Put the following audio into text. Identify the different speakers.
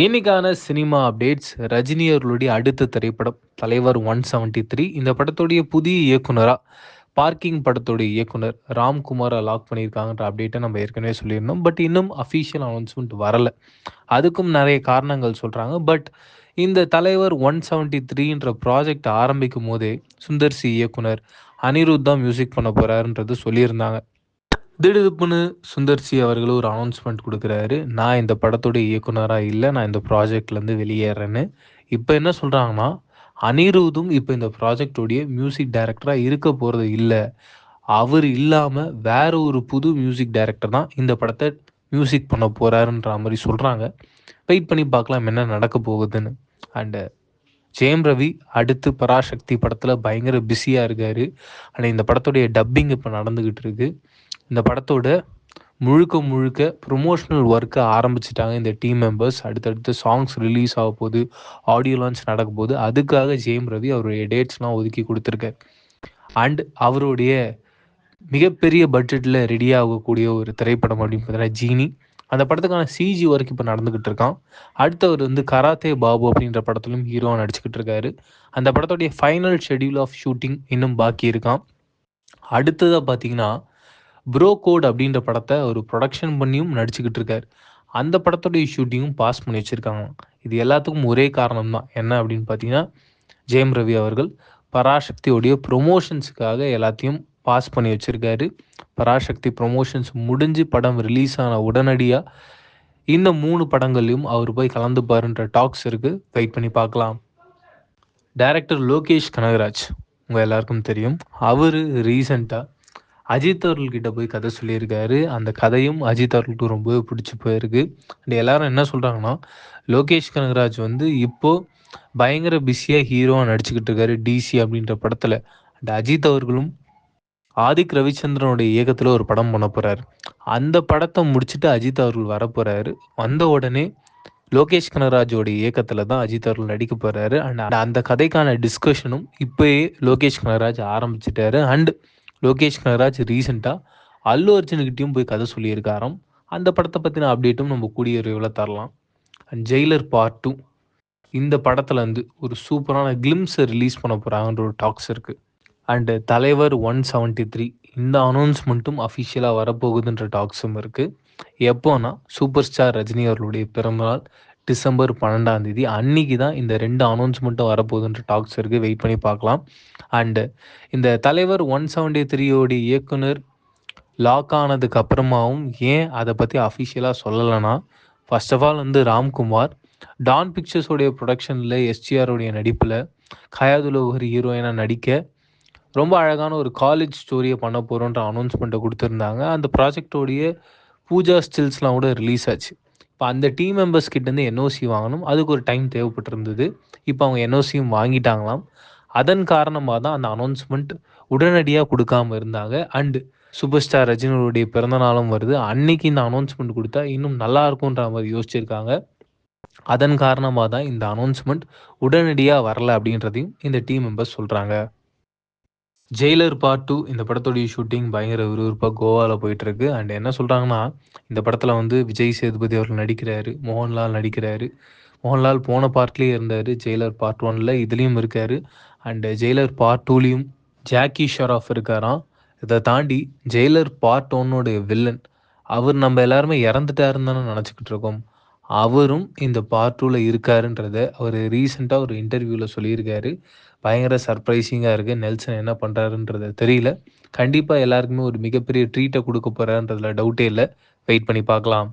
Speaker 1: இன்னைக்கான cinema updates Rajini அவர்களுடைய அடுத்த திரைப்படம் தலைவர் ஒன் செவன்டி த்ரீ இந்த படத்துடைய புதிய இயக்குனராக பார்க்கிங் படத்துடைய இயக்குனர் ராம்குமாரை லாக் பண்ணியிருக்காங்கன்ற அப்டேட்டை நம்ம ஏற்கனவே சொல்லியிருந்தோம். பட் இன்னும் அஃபீஷியல் அனௌன்ஸ்மெண்ட் வரல. அதுக்கும் நிறைய காரணங்கள் சொல்கிறாங்க பட் இந்த தலைவர் ஒன் செவன்டி த்ரீன்ற ப்ராஜெக்ட் ஆரம்பிக்கும் போதே சுந்தர் சி இயக்குனர் அனிருத் தான் மியூசிக் பண்ண போகிறாருன்றது சொல்லியிருந்தாங்க. திடுதுப்புன்னு சுந்தர் சி அவர்கள் ஒரு அனௌன்ஸ்மெண்ட் கொடுக்குறாரு. நான் இந்த படத்துடைய இயக்குனராக இல்லை நான் இந்த ப்ராஜெக்ட்லேருந்து வெளியேறேன்னு. இப்போ என்ன சொல்கிறாங்கன்னா அனிருதும் இப்போ இந்த ப்ராஜெக்டோடைய மியூசிக் டைரக்டராக இருக்க போகிறது இல்லை. அவர் இல்லாமல் வேற ஒரு புது மியூசிக் டைரக்டர் தான் இந்த படத்தை மியூசிக் பண்ண போகிறாருன்ற மாதிரி சொல்கிறாங்க வெயிட் பண்ணி பார்க்கலாம் என்ன நடக்க போகுதுன்னு. அண்டு ஜெயம் ரவி அடுத்து பராசக்தி படத்தில் பயங்கர பிஸியாக இருக்கார். அண்ட் இந்த படத்துடைய டப்பிங் இப்போ நடந்துக்கிட்டு இருக்குது இந்த படத்தோட முழுக்க முழுக்க ப்ரொமோஷனல் ஒர்க்கை ஆரம்பிச்சிட்டாங்க இந்த டீம் மெம்பர்ஸ் அடுத்தடுத்து சாங்ஸ் ரிலீஸ் ஆக போகுது ஆடியோ லான்ச் நடக்க போகுது அதுக்காக ஜெயம் ரவி அவருடைய டேட்ஸ்லாம் ஒதுக்கி கொடுத்துருக்காரு. அண்ட் அவருடைய மிகப்பெரிய பட்ஜெட்டில் ரெடி ஆகக்கூடிய ஒரு திரைப்படம் அப்படின்னு பார்த்தீங்கன்னா ஜீனி. அந்த படத்துக்கான சிஜி ஒர்க் இப்போ நடந்துக்கிட்டு இருக்கான். அடுத்தவர் வந்து கராத்தே பாபு அப்படின்ற படத்துலையும் ஹீரோவாக நடிச்சுக்கிட்டு இருக்காரு. அந்த படத்துடைய ஃபைனல் ஷெடியூல் ஆஃப் ஷூட்டிங் இன்னும் பாக்கி இருக்கான் அடுத்ததாக பார்த்தீங்கன்னா ப்ரோ கோட் அப்படின்ற படத்தை ஒரு ப்ரொடக்ஷன் பண்ணியும் நடிச்சுக்கிட்டு இருக்காரு. அந்த படத்துடைய ஷூட்டிங்கும் பாஸ் பண்ணி வச்சுருக்காங்க. இது எல்லாத்துக்கும் ஒரே காரணம் தான் என்ன அப்படின்னு பார்த்தீங்கன்னா ஜெயம் ரவி அவர்கள் பராசக்தியோடைய ப்ரொமோஷன்ஸுக்காக எல்லாத்தையும் பாஸ் பண்ணி வச்சுருக்காரு. பராசக்தி ப்ரொமோஷன்ஸ் முடிஞ்சு படம் ரிலீஸ் ஆன உடனடியாக இந்த மூணு படங்கள்லையும் அவர் போய் கலந்துப்பாருன்ற டாக்ஸ் இருக்குது வெயிட் பண்ணி பார்க்கலாம். டைரக்டர் லோகேஷ் கனகராஜ் உங்கள் எல்லாருக்கும் தெரியும். அவர் ரீசண்டாக அஜித் அவர்கள்கிட்ட போய் கதை சொல்லியிருக்காரு. அந்த கதையும் அஜித் அவர்களுக்கு ரொம்பவே பிடிச்சி போயிருக்கு. அண்ட் எல்லாரும் என்ன சொல்கிறாங்கன்னா லோகேஷ் கனகராஜ் வந்து இப்போது பயங்கர பிஸியாக ஹீரோவாக நடிச்சுக்கிட்டு இருக்காரு டிசி அப்படின்ற படத்தில். அண்ட் அஜித் அவர்களும் ஆதிக் ரவிச்சந்திரனுடைய இயக்கத்தில் ஒரு படம் பண்ண போகிறாரு அந்த படத்தை முடிச்சுட்டு அஜித் அவர்கள் வர போகிறாரு வந்த உடனே லோகேஷ் கனகராஜோட இயக்கத்தில் தான் அஜித் அவர்கள் நடிக்க போகிறாரு அண்ட் அந்த கதைக்கான டிஸ்கஷனும் இப்போயே லோகேஷ் கனகராஜ் ஆரம்பிச்சிட்டாரு. அண்ட் லோகேஷ் கனகராஜ் ரீசெண்டாக அல்லு அர்ஜுனுக்கிட்டையும் போய் கதை சொல்லியிருக்காராம். அந்த படத்தை பற்றின அப்டேட்டும் நம்ம கூடிய விரைவில் தரலாம். அண்ட் ஜெயிலர் பார்ட் டூ இந்த படத்தில் வந்து ஒரு சூப்பரான கிளிம்ஸை ரிலீஸ் பண்ண போகிறாங்கன்ற ஒரு டாக்ஸ் இருக்குது அண்டு தலைவர் ஒன் செவன்ட்டி த்ரீ இந்த அனௌன்ஸ்மெண்ட்டும் அஃபிஷியலாக வரப்போகுதுன்ற டாக்ஸும் இருக்குது எப்போனா சூப்பர் ஸ்டார் ரஜினி அவர்களுடைய பிறந்தநாள் டிசம்பர் பன்னெண்டாம் தேதி அன்னைக்கு தான் இந்த ரெண்டு அனௌன்ஸ்மெண்ட்டும் வரப்போகுதுன்ற டாக்ஸ் இருக்குது வெயிட் பண்ணி பார்க்கலாம். அண்டு இந்த தலைவர் ஒன் செவன்டி த்ரீயோடைய இயக்குனர் லாக் ஆனதுக்கு அப்புறமாவும் ஏன் அதை பற்றி அஃபிஷியலாக சொல்லலைன்னா ஃபர்ஸ்ட் ஆஃப் ஆல் வந்து ராம்குமார் டான் பிக்சர்ஸோடைய ப்ரொடக்ஷனில் எஸ்டிஆருடைய நடிப்பில் கயாதுல ஒரு ஹீரோயினாக நடிக்க ரொம்ப அழகான ஒரு காலேஜ் ஸ்டோரியை பண்ண போகிறோன்ற அனௌன்ஸ்மெண்ட்டை கொடுத்துருந்தாங்க. அந்த ப்ராஜெக்டோடைய பூஜா ஸ்டில்ஸ்லாம் கூட ரிலீஸ் ஆச்சு. இப்போ அந்த டீம் மெம்பர்ஸ் கிட்டேருந்து என்ஓசி வாங்கணும். அதுக்கு ஒரு டைம் தேவைப்பட்டிருந்தது. இப்போ அவங்க என்ஓசியும் வாங்கிட்டாங்களாம். அதன் காரணமாக தான் அந்த அனௌன்ஸ்மெண்ட் உடனடியாக கொடுக்காம இருந்தாங்க. அண்டு சூப்பர் ஸ்டார் ரஜினியோடைய பிறந்த நாளும் வருது. அன்னைக்கு இந்த அனௌன்ஸ்மெண்ட் கொடுத்தா இன்னும் நல்லா இருக்கும்ன்ற மாதிரி யோசிச்சிருக்காங்க. அதன் காரணமாக தான் இந்த அனௌன்ஸ்மெண்ட் உடனடியாக வரல அப்படின்றதையும் இந்த டீம் மெம்பர்ஸ் சொல்கிறாங்க ஜெயிலர் பார்ட் டூ இந்த படத்துடைய ஷூட்டிங் பயங்கர விறுவிறுப்பாக கோவாவில் போயிட்டுருக்கு. அண்ட் என்ன சொல்கிறாங்கன்னா இந்த படத்தில் வந்து விஜய் சேதுபதி அவர்கள் நடிக்கிறாரு மோகன்லால் நடிக்கிறாரு. மோகன்லால் போன பார்ட்லேயே இருந்தார் ஜெயிலர் பார்ட் ஒனில் இதுலேயும் இருக்கார். அண்டு ஜெயிலர் பார்ட் டூலேயும் ஜாக்கி ஷெராஃப் இருக்காராம். இதை தாண்டி ஜெயிலர் பார்ட் ஒன்னோடைய வில்லன் அவர் நம்ம எல்லாருமே இறந்துட்டாருன்னு தானே நினச்சிக்கிட்டு இருக்கோம். அவரும் இந்த பார்ட் டூவில் இருக்காருன்றத அவர் ரீசெண்டாக ஒரு இன்டர்வியூவில் சொல்லியிருக்காரு. பயங்கர சர்ப்ரைசிங்காக இருக்குது நெல்சன் என்ன பண்ணுறாருன்றத தெரியல. கண்டிப்பாக எல்லாருக்குமே ஒரு மிகப்பெரிய ட்ரீட்டை கொடுக்க போகிறான்றதுல டவுட்டே இல்லை. வெயிட் பண்ணி பார்க்கலாம்.